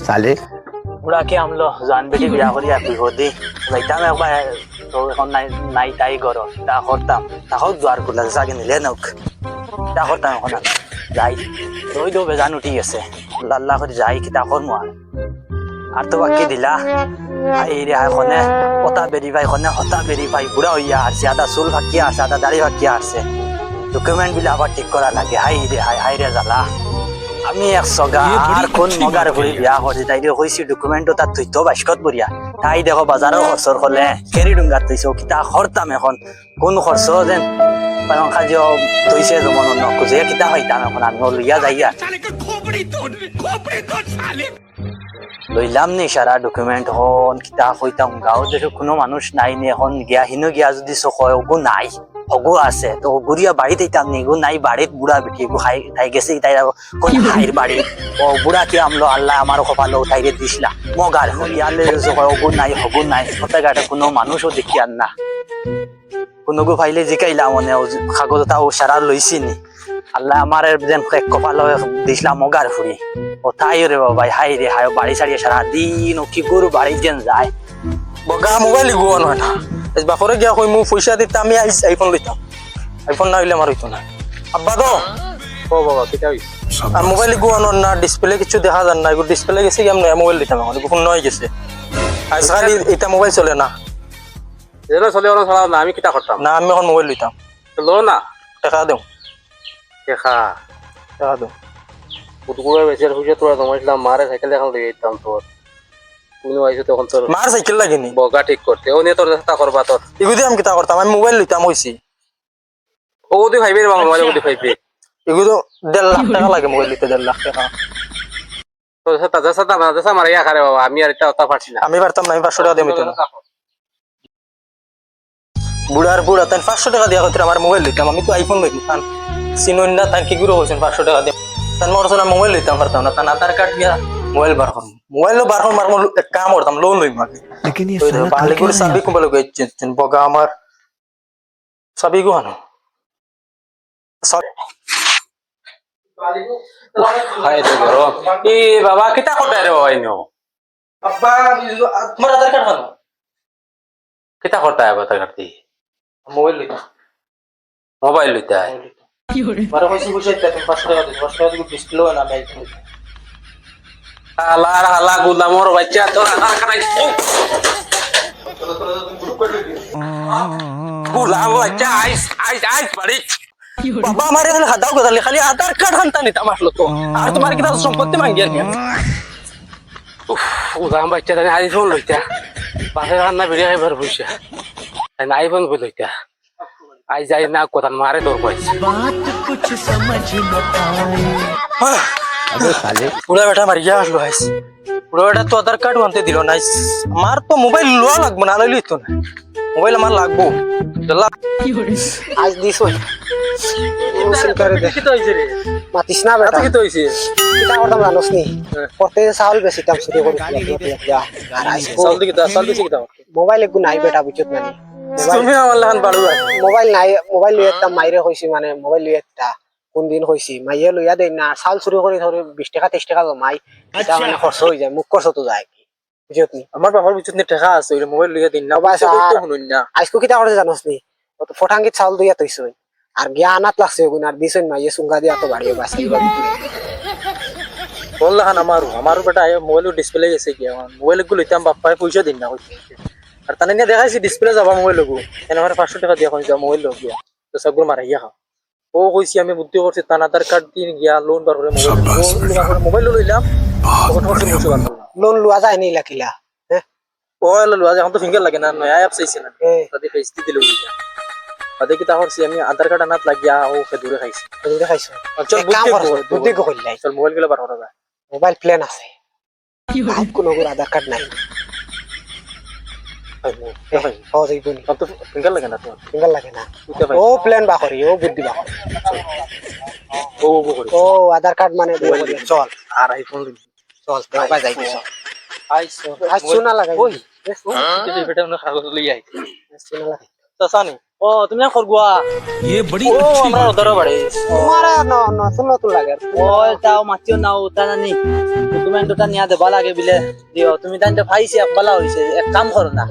সালে বুড়াকে আমলো জান বেটি বিয়া করি আর বিহ দি যাইতাম একবার তো এখন নাই নাই তাই ঘর তা করতাম তাহলে দুয়ার খুলা চাগে নিলে নক তা করতাম এখন যাই ওই তো বেজান উঠি গেছে লাল্লা করে যাই কি তা করমু আর তো বাকি দিলা এই রে এখনে ওটা বেরি ভাই এখনে হতা বেরি ভাই বুড়া হইয়া আসছে আদা চুল ফাঁকিয়া আছে আদা দাড়ি ফাঁকিয়া আছে ডকুমেন্ট বিলা আবার ঠিক করা লাগে হাই রে হাই হাই রে জ্বালা আমি এক সগা আর কোন মগার ভরি বিয়া করছি তাই কইছি ডকুমেন্টও তার থৈতো বাস্কত বরিয়া তাই দেখো বাজারও খরচর করলে কেরি ডুঙ্গার থৈছো কিতা খরতাম এখন। কোন খরচ যেন পালং খাজিও থৈছে জমন নকুজে কিতা হইতাম এখন আমি লইয়া যাইয়া। লইলাম নি সারা ডকুমেন্ট হন কিতা হইতাম গাঁও দেখো কোনো মানুষ নাই নি এখন। গিয়া হিনো গিয়া যদি চক হয় নাই। হগো আছে। তো গুড়িয়া বাড়িতে ইতাম নি নাই বাড়িত বুড়া বেটি গো খাই তাই গেছে তাই কোন হাইর বাড়ি ও বুড়া কি আমলো আল্লাহ আমার কপালো তাইরে দিছিলা। মগার ইয়ালে ওগো নাই হগো নাই। হতে গাটে কোনো মানুষও দেখি আর না। কোনো গো ফাইলে জিকাইলা মনে কাগজ তাও সারা লইছি নি। আল্লাহ আমার যেন এক কপাল দিছিলা মগার ফুরি ও তাই রে বাবা হাই রে হাই বাড়ি সারিয়ে সারা দিন ও কি গরু বাড়ি যেন যায়। বগা মোবাইল লিগুৱ নহয় না। বাপৰে গিয়া কৈ মোক পইচা দিতা আমি আইফোন লৈতাম আইফোন না হইলে আমার হইতো না আব্বা তো ও বাবা কেটা হইছে আর মোবাইল নহয় না ডিসপ্লে কিছু দেখা যান না ডিসপ্লে গেছে কি আমি মোবাইল দিতাম এখন এগুলো নয় গেছে। আজকাল এটা মোবাইল চলে না। যেটা চলে ওরা চলা না আমি কিতা করতাম না আমি এখন মোবাইল লইতাম লো না? টাকা দিওঁ। দেখা টাকা দিওঁ। বুটগুড়া বেচার হুইছে তোরা জমাইছিলাম মারে সাইকেল এখন লই যেতাম তোর তুমি আইছো তখন তোর মাৰ চাইকেল লাগেনি? বগা ঠিক করতে। ও নিয়ে তোর চেষ্টা করবা তোর এগুলো আমি কিতা করতাম আমি মোবাইল লইতাম হয়েছি ও দি ভাইবে রে মোবাইল ভাইবে। এগুলো দেড় লাখ টাকা লাগে মোবাইল দিতে দেড় লাখ টাকা। তোর সাথে তাজা সাথে না দেশা মারাইয়া খারে বাবা আমি আর এটা কথা পারছি না। আমি পারতাম না আমি পাঁচশো টাকা দিয়ে না বুড়ার বুড়া তাই পাঁচশো টাকা দিয়া হইতে আমার মোবাইল লইতাম। আমি তো আইফোন লইতাম তান চিনুন না তান কি গুলো বলছেন পাঁচশো টাকা দিয়ে তান মোর মোবাইল লইতাম পারতাম না। তান আধার কার্ড দিয়া। মোবাইল বার করুন মোবাইল বার করুন মার এক কাম করতাম লোন লইম আগে लेकिन ये ওই साला कर বালি क्या করে रहा সাবি है? কুম্বাল গেছেন বগা আমার সাবি গুহানো হাই তো গরম ই বাবা কিতা করতে রে বাবা ইনো আব্বা তোমার আধার কার্ড বানো কিতা করতে আয় বাতা কাটতি মোবাইল লইতাম মোবাইল লইতে আয় বারো পয়সা পয়সা দিতাম পাঁচশো টাকা দিই পাঁচশো টাকা দিয়ে ডিসপ্লে না আমি লইতাম হালা গুদামর বাচ্চা তোর আধার কার্ড গুলাম বাচ্চা আইস আইস আইস বাড়ি। বাবা আমার এখানে হাতাও কথা খালি আধার কার্ড হান্তা নিতাম আসলো তো আর তোমার কিনা সম্পত্তি মাঙ্গি আর কি। গুলাম বাচ্চা তাই আইফোন লইতা। বাসে রান্না বেরিয়ে খাইবার পয়সা তাই আইফোন বই লইতা? আই যাই না কথা মারে তোর পয়সা পুরা বেটা মারিয়া আসলো আইস পুরা বেটা তো আধার কার্ড আনতে দিল না। আমার তো মোবাইল লোয়া লাগবো না লইলি তো না। মোবাইল আমার লাগবো। আজ দিস না বেটা। কি তো হইছে? চাউল বেচিতাম চুরি করি। চাউল দিকে চাউল মোবাইল একটু নাই বেটা বুঝত না মোবাইল নাই মোবাইল লুয়ে মাইরে হয়েছি মানে মোবাইল লুয়ে কোন দিন কইছি মাইয়ে লইয়া দেই না চাউল চুরি করে ধরে বিশ টাকা ত্রিশ টাকা জমাই এটা মানে খরচ হয়ে যায় মুখ খরচ তো যায় আমার বাবার নি? টাকা আছে ওই মোবাইল লইয়া দিন না কিতা করতে জানোস নি। ফটাঙ্গিত চাউল দিয়া তৈছই আর গিয়া আনাত লাগছে ওগুন আর দিছই মাইয়ে সুঙ্গা দিয়া তো বাড়িয়ে বাঁচি আমারও আমারও বেটা মোবাইল ডিসপ্লে গেছে কি আমার মোবাইলগুলো লইতাম বাপ্পায় পয়সা দিন না আর তানে নিয়ে দেখাইছি ডিসপ্লে যাবা মোবাইল লগু এনে পাঁচশো টাকা দিয়া মোবাইল গিয়া তো সবগুলো মারা গিয়া খাও ও কইছি আমি বুদ্ধি করছি তান আধার কার্ড দিয়ে গিয়া লোন বার করে মোবাইল লইলাম। লোন লোয়া যায় নি লাকিলা হ্যাঁ ও ললো আজ এখন তো ফিঙ্গার লাগে না নয়া অ্যাপ চাইছে না। তাদের ফেসটি দিল তাদের কি তা আমি আধার কার্ড আনাত লাগিয়া ও ফে দূরে খাইছি। এগুলো খাইছো? চল কাম বুদ্ধি করো বুদ্ধি কইলাই চল মোবাইলগুলো বার করা যায়। মোবাইল প্ল্যান আছে। ভাব কোনো আধার কার্ড নাই। সহজ হইব নি তো ফিঙ্গার লাগে না তোমার ফিঙ্গার লাগে না ও প্ল্যান বা করি ও বুদ্ধি বা ও ও করি ও আধার কার্ড মানে চল আর আইফোন চল দেওয়া যাই চল আইছো আইছো না লাগাই ওই এটা না কাগজ লই আই চুনা লাগাই চাচানি ও তুমি না করগুয়া ও আমরা ওদারও বাড়ি তোমার আর ন- নতুন নতুন লাগে। ও তাও মাতিও নাও তা জানি ডকুমেন্টটা নিয়া দেবা লাগে বিলে দিও তুমি তাই ভাইছে একবালা হইছে এক কাম করো না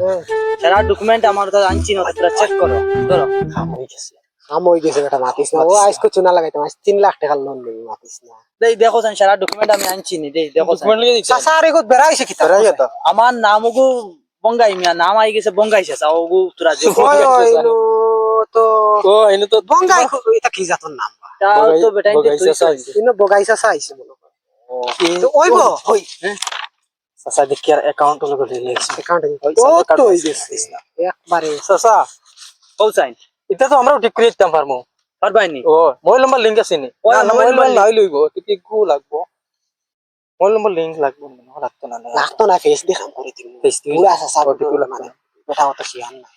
সারা ডকুমেন্ট আমার তো আনছি না তোরা চেক করো ধরো কাম হয়ে গেছে কাম গেছে বেটা মাতিস না ও আজকে চুনা লাগাইতাম আজ তিন লাখ টাকা লোন লই মাতিস না দেই দেখো সান সারা ডকুমেন্ট আমি আনছি নি দেই দেখো সান। চাচা আর এগুলো বেড়াইছে কি তার আমার নামগু বঙ্গাই মিয়া নাম আই গেছে বঙ্গাইছে চাওগু তোরা যে ওই ওই নো তো ও এনে তো বঙ্গাই এটা কি জাতর নাম তাও তো চাইছে। ইনো বগাইছা চাইছে মনে তো ওইব? ওই। চাচা দেখি আর অ্যাকাউন্ট হলো করে অ্যাকাউন্টে ও তো হয়ে গেছে একবারে। কল সাইন এটা তো আমরাও ঠিক করে দিতাম পারমু। পারবাইনি। ও মোবাইল নাম্বার লিংক আছে নি? না মোবাইল নাম্বার নাই লইব। টিকি গু লাগবো। মোবাইল নাম্বার লিংক লাগবো। না লাগতো না না। লাগতো না ফেস দেখাম করে দিন Face দিয়ে পুরা চাচা ও, মানে। বেটা অত শিয়ান না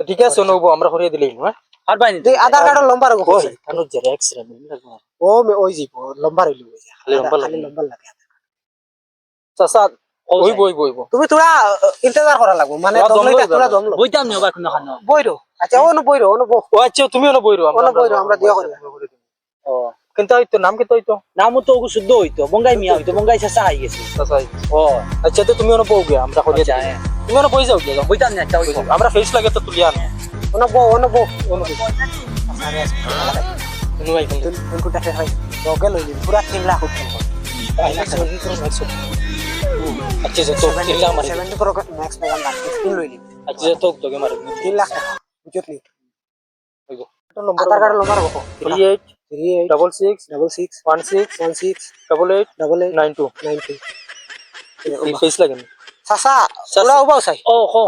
ঠিক আছে নবো আমরা করিয়ে দিলেই আর পারবাইনি তুই আধার কার্ড লম্বা রাখো ওই আনু জেরক্স রে মিল ও মে ওই জীব লম্বা রইল খালি লম্বা লাগে। লম্বা লাগে চাচা ওই। বই বই তুমি তোরা ইন্তজার করা লাগবো মানে দমলাইটা তোরা দমলো বইতাম নিও ওবা কোনো খানো বইরো আচ্ছা ও বইরো ও ন ও আচ্ছা তুমিও না বইরো আমরা ন বইরো আমরা দিয়া করি। ও কিন্তু হইতো নাম কিন্তু হইতো নামও তো শুদ্ধ হইতো বঙ্গাই মিয়া হইতো বঙ্গাই চাষা আই গেছে। ও আচ্ছা তো তুমি অনুপও গিয়া আমরা করিয়া আচ্ছা, যাই হ্যাঁ। তুমি অনুপই যাও গিয়া বইতাম না একটা হইতো আমরা ফেস লাগে তো তুলিয়া না অনুপ অনুপ অনুপ অনুপ কিন্তু লাখ উঠে আচ্ছা lakh lakh Aadhaar card number 38 double six 66 one six 16 double eight 88 nine two 90 এই ফেস লাগে সাসা পুরা উবাও চাই। ও কো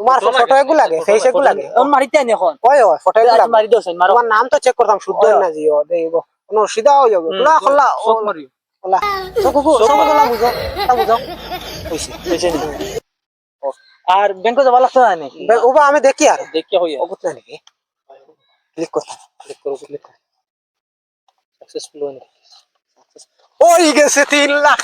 তোমার ফটো এগু লাগে ফেস এগু লাগে। ও মারিতে নি এখন। ওই ওই ফটো এগু লাগে। মারি দোস মারো তোমার নাম তো চেক করতাম শুদ্ধ না জিও দেইব কোন সিধা হই যাবে। পুরা খোলা সব মারি খোলা সব কুকু সব খোলা বুঝো তা বুঝো কইছি বুঝছে আর ব্যাংকে যাবা লাগতো না আমি দেখি আর দেখিয়া হইয়া অগুত না নাকি? ক্লিক করতাম ক্লিক করো ক্লিক করো সাকসেসফুল হইনি ওই গেছে তিন লাখ